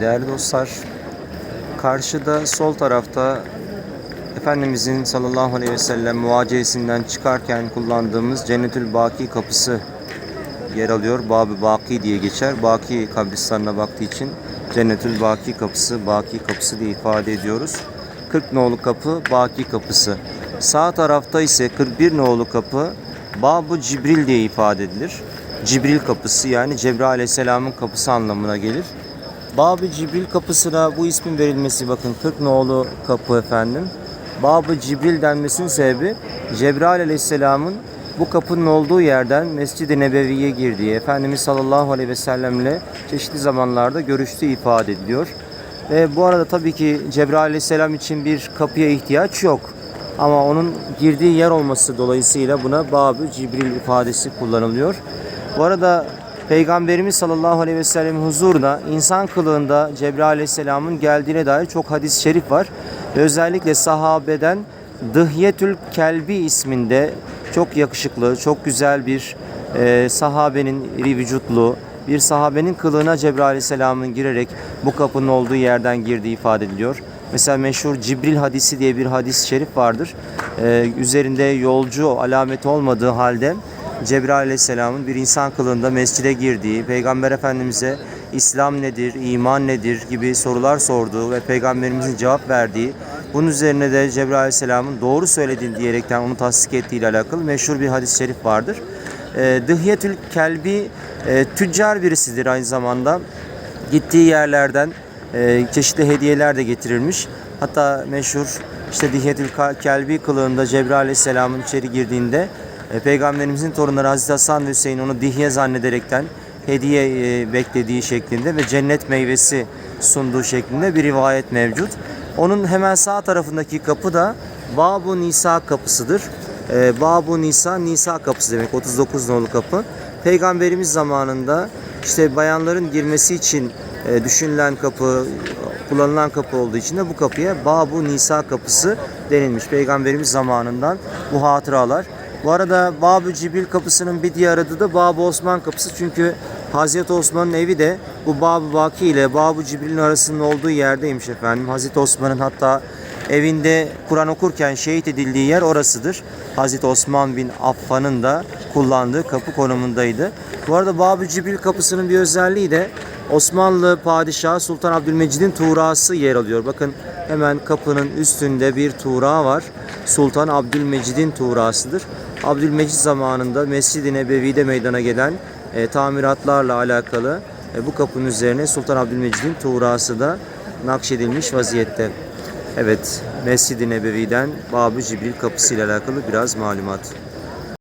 Değerli dostlar, karşıda sol tarafta Efendimizin sallallahu aleyhi ve sellem muhaciresinden çıkarken kullandığımız Cennetül Baki kapısı yer alıyor. Bab-ı Baki diye geçer. Baki kabristanına baktığı için Cennetül Baki kapısı, Baki kapısı diye ifade ediyoruz. 40 nolu kapı Baki kapısı. Sağ tarafta ise 41 nolu kapı Bab-ı Cibril diye ifade edilir. Cibril kapısı yani Cebrail aleyhisselamın kapısı anlamına gelir. Bab-ı Cibril kapısına bu ismin verilmesi bakın 40 nolu kapı efendim. Bab-ı Cibril denmesinin sebebi Cebrail aleyhisselamın bu kapının olduğu yerden Mescid-i Nebevi'ye girdiği, Efendimiz sallallahu aleyhi ve sellemle çeşitli zamanlarda görüştüğü ifade ediliyor. Ve bu arada tabii ki Cebrail aleyhisselam için bir kapıya ihtiyaç yok. Ama onun girdiği yer olması dolayısıyla buna Bab-ı Cibril ifadesi kullanılıyor. Bu arada Peygamberimiz sallallahu aleyhi ve sellem'in huzuruna insan kılığında Cebrail aleyhisselamın geldiğine dair çok hadis-i şerif var. Özellikle sahabeden Dıhyetül Kelbi isminde çok yakışıklı, çok güzel bir e, sahabenin iri vücutlu, bir sahabenin kılığına Cebrail aleyhisselamın girerek bu kapının olduğu yerden girdiği ifade ediliyor. Mesela meşhur Cibril hadisi diye bir hadis-i şerif vardır. Ee, üzerinde yolcu alameti olmadığı halde Cebrail aleyhisselamın bir insan kılığında mescide girdiği, Peygamber Efendimiz'e İslam nedir, iman nedir gibi sorular sorduğu ve Peygamberimizin cevap verdiği, bunun üzerine de Cebrail aleyhisselamın doğru söylediğini diyerekten onu tasdik ettiği ile alakalı meşhur bir hadis-i şerif vardır. Ee, Dıhyetül Kelbi e, tüccar birisidir aynı zamanda. Gittiği yerlerden e, çeşitli hediyeler de getirilmiş. Hatta meşhur işte Dihyetül Kelbi kılığında Cebrail Aleyhisselam'ın içeri girdiğinde e, Peygamberimizin torunları Hazreti Hasan ve Hüseyin onu dihye zannederekten hediye e, beklediği şeklinde ve cennet meyvesi sunduğu şeklinde bir rivayet mevcut. Onun hemen sağ tarafındaki kapı da Babu Nisa kapısıdır. E, Babu Nisa, Nisa kapısı demek 39 nolu kapı. Peygamberimiz zamanında işte bayanların girmesi için e, düşünülen kapı, kullanılan kapı olduğu için de bu kapıya Babu Nisa kapısı denilmiş. Peygamberimiz zamanından bu hatıralar. Bu arada Babu Cibril kapısının bir diğer adı da Babu Osman kapısı. Çünkü Hazreti Osman'ın evi de bu Babu Baki ile Babu Cibril'in arasının olduğu yerdeymiş efendim. Hazreti Osman'ın hatta evinde Kur'an okurken şehit edildiği yer orasıdır. Hazreti Osman bin Affan'ın da kullandığı kapı konumundaydı. Bu arada Babu Cibril kapısının bir özelliği de Osmanlı Padişahı Sultan Abdülmecid'in tuğrası yer alıyor. Bakın hemen kapının üstünde bir tuğra var. Sultan Abdülmecid'in tuğrasıdır. Abdülmecid zamanında Mescid-i Nebevi'de meydana gelen e, tamiratlarla alakalı e, bu kapının üzerine Sultan Abdülmecid'in tuğrası da nakşedilmiş vaziyette. Evet, Mescid-i Nebevi'den Babı Cibril kapısı ile alakalı biraz malumat.